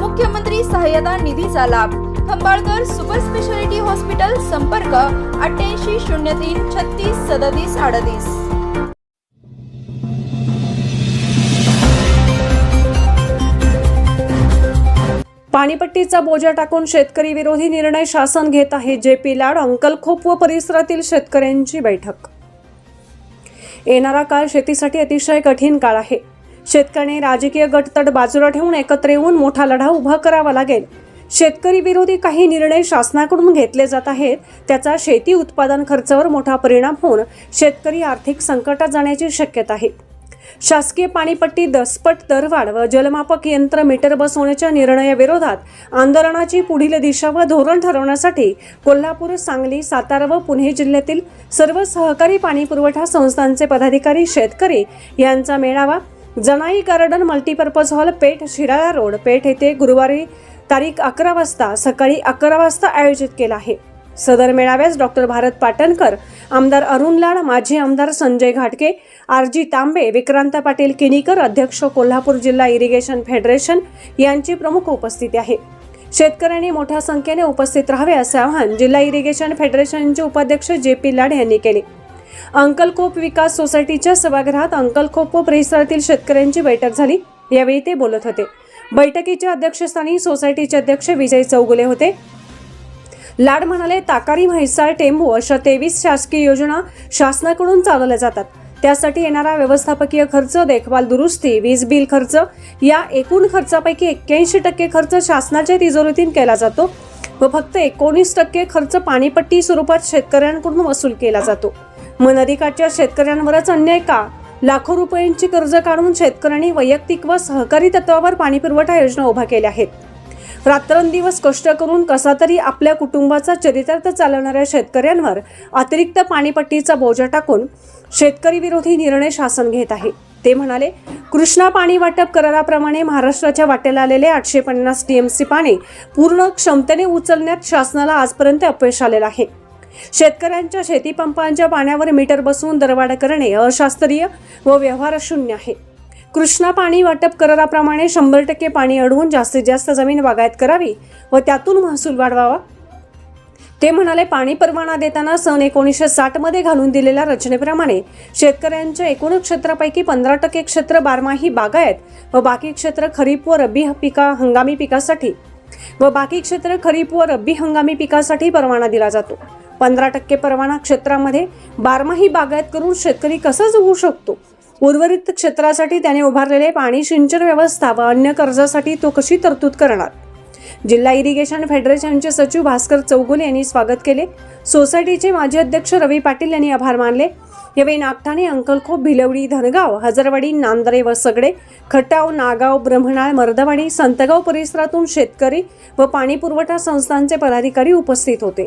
मुख्यमंत्री सहाय्यता निधीचा लाभ. खंबाळकर सुपर स्पेशालिटी हॉस्पिटल संपर्क अठ्ठ्याऐंशी शून्य तीन छत्तीस सदतीस अडतीस. पाणीपट्टीचा बोजा टाकून शेतकरी विरोधी निर्णय शासन घेत आहे जे पी लाड अंकलखोप व परिसरातील शेतकऱ्यांची बैठक. येणारा काळ शेतीसाठी अतिशय कठीण काळ आहे. शेतकऱ्यांनी राजकीय गटतट बाजूला ठेवून एकत्र येऊन मोठा लढा उभा करावा लागेल. शेतकरी विरोधी काही निर्णय शासनाकडून घेतले जात आहेत. त्याचा शेती उत्पादन खर्चावर मोठा परिणाम होऊन शेतकरी आर्थिक संकटात जाण्याची शक्यता आहे. शासकीय पाणीपट्टी दसपट दरवाढ व जलमापक यंत्र मीटर बसवण्याच्या निर्णयाविरोधात आंदोलनाची पुढील दिशा व धोरण ठरवण्यासाठी कोल्हापूर सांगली सातारा व पुणे जिल्ह्यातील सर्व सहकारी पाणी पुरवठा संस्थांचे पदाधिकारी शेतकरी यांचा मेळावा Janai garden multipurpose hall Peth Shirala road. Peth येथे गुरुवारी तारीख अकरा वाजता सकाळी अकरा वाजता आयोजित केला आहे. सदर मेळाव्यास डॉक्टर भारत पाटणकर आमदार अरुण लाड माजी आमदार संजय घाटके आरजी तांबे विक्रांत पाटील किनीकर अध्यक्ष कोल्हापूर जिल्हा इरिगेशन फेडरेशन यांची प्रमुख उपस्थिती आहे. शेतकऱ्यांनी मोठ्या संख्येने उपस्थित राहावे असे आवाहन जिल्हा इरिगेशन फेडरेशनचे उपाध्यक्ष जे पी लाड यांनी केले. अंकलखोप विकास सोसायटीच्या सभागृहात अंकलखोप व परिसरातील शेतकऱ्यांची बैठक झाली. यावेळी ते बोलत होते. बैठकीच्या अध्यक्षस्थानी सोसायटीचे अध्यक्ष विजय चौगुले होते. लाड म्हणाले ताकारी म्हैसाळ टेंबू अशा तेवीस शासकीय योजना शासनाकडून चालवल्या जातात. त्यासाठी येणारा व्यवस्थापकीय खर्च देखभाल दुरुस्ती वीज बिल खर्च या एकूण खर्चापैकी एक्क्याऐंशी टक्के खर्च शासनाच्या तिजोरीतून केला जातो व फक्त एकोणीस टक्के खर्च पाणीपट्टी स्वरूपात शेतकऱ्यांकडून वसूल केला जातो. मग नदीकाठच्या शेतकऱ्यांवरच अन्याय का? लाखो रुपयांची कर्ज काढून शेतकऱ्यांनी वैयक्तिक व सहकारी तत्वावर पाणीपुरवठा योजना उभा केल्या आहेत. रात्रंदिवस कष्ट करून कसा तरी आपल्या कुटुंबाचा चरितार्थ चालवणाऱ्या शेतकऱ्यांवर अतिरिक्त पाणीपट्टीचा बोजा टाकून शेतकरी विरोधी निर्णय शासन घेत आहे. ते म्हणाले कृष्णा पाणी वाटप कराराप्रमाणे महाराष्ट्राच्या वाटेला आलेले आठशे पन्नास टीएमसी पाणी पूर्ण क्षमतेने उचलण्यात शासनाला आजपर्यंत अपयश आलेलं आहे. शेतकऱ्यांच्या शेतीपंपांच्या पाण्यावर मीटर बसवून दरवाढ करणे अशास्त्रीय व व्यवहारशून्य आहे. कृष्णा पाणी वाटप कराराप्रमाणे शंभर टक्के पाणी अडवून जास्तीत जास्त जमीन बागायत करावी व त्यातून महसूल वाढवावा. ते म्हणाले पाणी परवाना देताना सन एकोणीसशे साठमध्ये घालून दिलेल्या रचनेप्रमाणे शेतकऱ्यांच्या एकूण क्षेत्रापैकी पंधरा टक्के क्षेत्र बारमाही बागायत व बाकी क्षेत्र खरीप व रब्बी पिका हंगामी पिकासाठी व बाकी क्षेत्र खरीप व रब्बी हंगामी पिकासाठी परवाना दिला जातो. पंधरा टक्के परवाना क्षेत्रामध्ये बारमाही बागायत करून शेतकरी कसं जगू शकतो? उर्वरित क्षेत्रासाठी त्याने उभारलेले पाणी सिंचन व्यवस्था व अन्य कर्जासाठी तो कशी तरतूद करणार? जिल्हा इरिगेशन फेडरेशनचे सचिव भास्कर चौगुले यांनी स्वागत केले. सोसायटीचे माजी अध्यक्ष रवी पाटील यांनी आभार मानले. यावेळी नागठाणे अंकलखोप भिलवडी धनगाव हजरवाडी नांदरे व सगडे खटाव नागाव ब्रह्मणाळ मर्दवाडी संतगाव परिसरातून शेतकरी व पाणी पुरवठा संस्थांचे पदाधिकारी उपस्थित होते.